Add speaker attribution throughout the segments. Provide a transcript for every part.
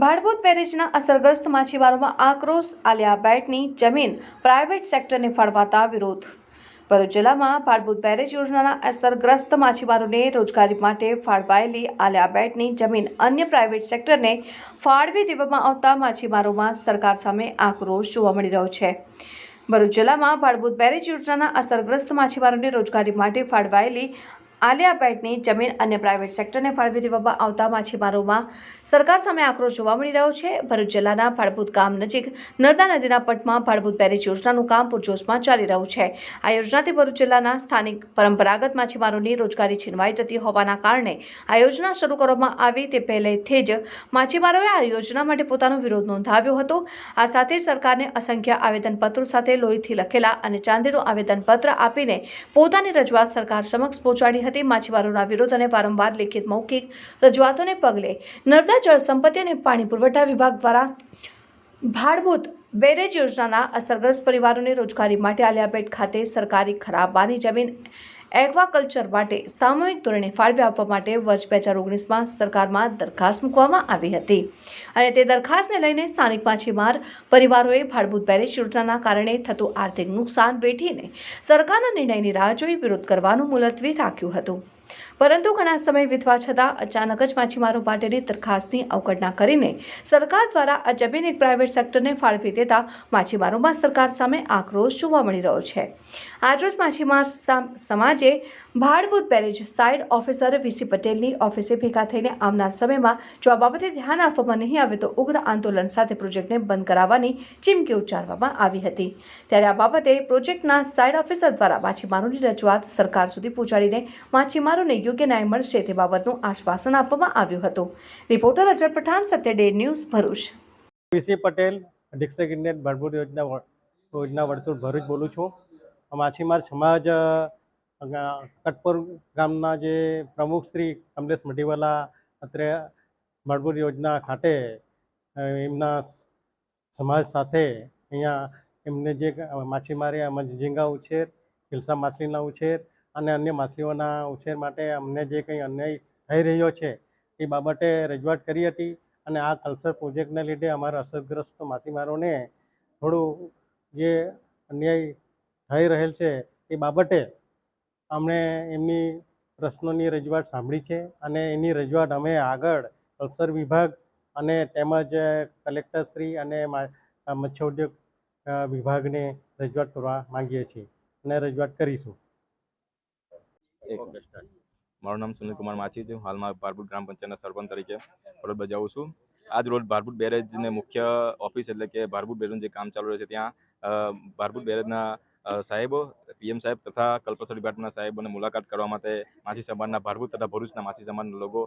Speaker 1: ભાડભૂત બેરેજના અસરગ્રસ્ત માછીમારોમાં આક્રોશ આલિયા બેટની જમીન પ્રાઇવેટ સેક્ટરને ફાળવાતા વિરોધ. ભરૂચ જિલ્લામાં ભાડભૂત બેરેજ યોજનાના અસરગ્રસ્ત માછીમારોને રોજગારી માટે ફાળવાયેલી આલિયા બેટની જમીન અન્ય પ્રાઇવેટ સેક્ટરને ફાળવી દેવામાં આવતા માછીમારોમાં સરકાર સામે આક્રોશ જોવા મળી રહ્યો છે. ભરૂચ જિલ્લામાં ભાડભૂત બેરેજ યોજનાના અસરગ્રસ્ત માછીમારોને રોજગારી માટે ફાળવાયેલી આલિયા પેટની જમીન અને પ્રાઇવેટ સેક્ટરને ફાળવી દેવામાં આવતા માછીમારોમાં સરકાર સામે આક્રોશ જોવા મળી રહ્યો છે. ભરૂચ જિલ્લાના ફાળભૂત ગામ નજીક નર્મદા નદીના પટમાં ફાળભૂત બેરેજ યોજનાનું કામ પૂરજોશમાં ચાલી રહ્યું છે. આ યોજનાથી ભરૂચ જિલ્લાના સ્થાનિક પરંપરાગત માછીમારોની રોજગારી છીનવાઈ જતી હોવાના કારણે આ યોજના શરૂ કરવામાં આવી તે પહેલેથી જ માછીમારોએ આ યોજના માટે પોતાનો વિરોધ નોંધાવ્યો હતો. આ સાથે સરકારને અસંખ્ય આવેદનપત્રો સાથે લોહીથી લખેલા અને ચાંદીનું આવેદનપત્ર આપીને પોતાની રજૂઆત સરકાર સમક્ષ પહોંચાડી હતી માછીમારોના વિરોધ અને વારંવાર લેખિત મૌખિક રજૂઆતોને પગલે નર્મદા જળ સંપત્તિ અને પાણી પુરવઠા વિભાગ દ્વારા ભાડભૂત બેરેજ યોજનાના અસરગ્રસ્ત પરિવારોને રોજગારી માટે આલિયાબેટ ખાતે સરકારી ખરાબાની જમીન એક્વાકલ્ચર માટે સામૂહિક ધોરણે ફાળવી આપવા માટે વર્ષ બે હજાર ઓગણીસમાં સરકારમાં દરખાસ્ત મૂકવામાં આવી હતી. અને તે દરખાસ્તને લઈને સ્થાનિક માછીમાર પરિવારોએ ફાળભૂત બેરેજ યોજનાના કારણે થતું આર્થિક નુકસાન વેઠીને સરકારના નિર્ણયની રાહ જોઈ વિરોધ કરવાનું મુલતવી રાખ્યું હતું. પરંતુ ઘણા સમય વીતવા છતાં અચાનક જ માછીમારો માટેની દરખાસ્તની અવગણના કરીને સરકાર દ્વારા આ જમીન એક પ્રાઇવેટ સેક્ટરને ફાળવી દેતા માછીમારોમાં સરકાર સામે આક્રોશ જોવા મળી રહ્યો છે. આજરોજ માછીમાર સમાજે Bhadbhut barrage side officer VC પટેલની ઓફિસે ભેગા થઈને આવનાર સમયમાં જો આ બાબતે ધ્યાન આપવામાં નહીં આવે તો ઉગ્ર આંદોલન સાથે પ્રોજેક્ટને બંધ કરાવવાની ચીમકી ઉચ્ચારવામાં આવી હતી. ત્યારે આ બાબતે પ્રોજેક્ટના સાઇડ ઓફિસર દ્વારા માછીમારોની રજૂઆત સરકાર સુધી પહોંચાડીને માછીમારોને યોગ્ય ન્યાય મળશે તે બાબતનું આશ્વાસન આપવામાં આવ્યું હતું. Reporter Ajar Pathan, Satya day news, Bharuch.
Speaker 2: PC Patel, અધિક્ષક ઇન્ડિયન ભરપૂર યોજના યોજના વર્તુળ ભરૂચ બોલું છું. માછીમાર સમાજ કટપોર ગામના જે પ્રમુખ શ્રી કમલેશ મઢીવાલા અત્રે ભરપૂર યોજના ખાતે એમના સમાજ સાથે અહીંયા એમને જે માછીમારી આમાં ઝીંગા ઉછેર હિલસા માછલીના ઉછેર અને અન્ય માછલીઓના ઉછેર માટે અમને જે કંઈ અન્યાય થઈ રહ્યો છે, એ બાબતે રજૂઆત કરી હતી અને આ કલ્ચર પ્રોજેક્ટને લીધે અમારા અસરગ્રસ્ત માછીમારોને થોડું જે અન્યાય થઈ રહેલ છે, એ બાબતે અમને એમની પ્રશ્નોની રજૂઆત સાંભળી છે અને એની રજૂઆત અમે આગળ કલ્ચર વિભાગ અને તેમજ કલેક્ટરશ્રી અને મત્સ્ય ઉદ્યોગ વિભાગને રજૂઆત કરવા માંગીએ છીએ અને રજૂઆત કરીશું.
Speaker 3: મારું નામ સુનિલ કુમાર માછી છે હું હાલમાં ભારપુર ગ્રામ પંચાયતના સરપંચ તરીકે ફરજ બજાવું છું. આજ રોજ ભારપુર બેરેજને મુખ્ય ઓફિસ એટલે કે ભારપુર બેરેજનું જે કામ ચાલુ રહે છે ત્યાં ભારપુર બેરેજના સાહેબો પીએમ સાહેબ તથા કલ્પસર ડિપાર્ટમેન્ટના સાહેબોને મુલાકાત કરવા માટે માછી સમાજના ભારપુર તથા ભરૂચના માછી સમાજના લોકો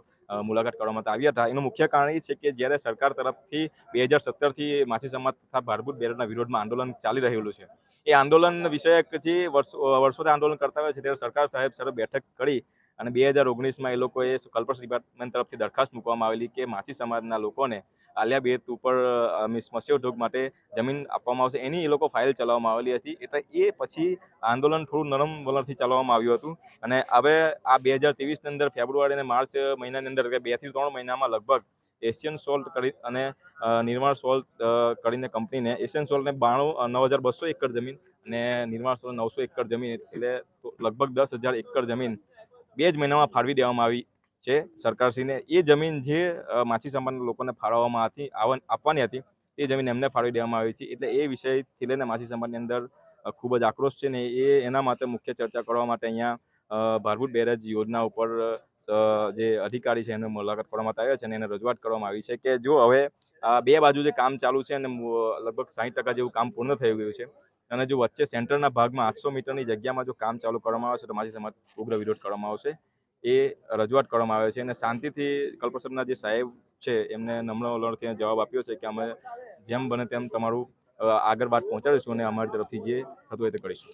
Speaker 3: મુલાકાત કરવા માટે આવ્યા હતા. એનું મુખ્ય કારણ એ છે કે જ્યારે સરકાર તરફથી બે હજાર સત્તરથી માછી સમાજ તથા ભારપુર બેરેજના વિરોધમાં આંદોલન ચાલી રહેલું છે એ આંદોલન વિષયક જે વર્ષો વર્ષોથી આંદોલન કરતા હોય છે ત્યારે સરકાર સાહેબ સાથે બેઠક કરી અને બે હજાર ઓગણીસમાં એ લોકોએ કલ્પસ ડિપાર્ટમેન્ટ તરફથી દરખાસ્ત મૂકવામાં આવેલી કે માછી સમાજના લોકોને આલિયા બેત ઉપર અ, ઉદ્યોગ માટે જમીન આપવામાં આવશે. એની એ લોકો ફાઇલ ચલાવવામાં આવેલી હતી. એટલે એ પછી આંદોલન થોડું નરમ વલણથી ચલાવવામાં આવ્યું હતું. અને હવે આ બે હજાર ત્રેવીસની અંદર ફેબ્રુઆરી અને માર્ચ મહિનાની અંદર બેથી ત્રણ મહિનામાં લગભગ એશિયન સોલ્ટ કરી અને નિર્માણ સોલ્ટ કરીને કંપનીને એશિયન સોલ્ટને બાણું નવ હજાર બસો એકર જમીન અને નિર્માણ સોલ્ટ નવસો એકર જમીન એટલે લગભગ દસ હજાર એકર જમીન બે જ મહિનામાં ફાળવી દેવામાં આવી છે સરકારશ્રીને. એ જમીન જે માછી સમાજના લોકોને ફાળવવામાં હતી આપવાની હતી, એ જમીન એમને ફાળવી દેવામાં આવી છે. એટલે એ વિષયથી લઈને માછી સમાજની અંદર ખૂબ જ આક્રોશ છે ને એ એના માટે મુખ્ય ચર્ચા કરવા માટે અહીંયા ભારભૂત બેરેજ યોજના ઉપર જે અધિકારી છે એને મુલાકાત કરવામાં આવ્યા છે અને એને રજૂઆત કરવામાં આવી છે કે જો હવે આ બે બાજુ જે કામ ચાલુ છે અને લગભગ સાહીઠ ટકા જેવું કામ પૂર્ણ થઈ ગયું છે અને જો વચ્ચે સેન્ટરના ભાગમાં આઠસો મીટરની જગ્યામાં જો કામ ચાલુ કરવામાં આવે છે તો માજી સમાજ ઉગ્ર વિરોધ કરવામાં આવશે. એ રજૂઆત કરવામાં આવે છે અને શાંતિથી કલ્પસરના જે સાહેબ છે એમને નમ્ર વલણથી જવાબ આપ્યો છે કે અમે જેમ બને તેમ તમારું આગળ વાત પહોંચાડીશું અને અમારી તરફથી જે થતું હોય તે કરીશું.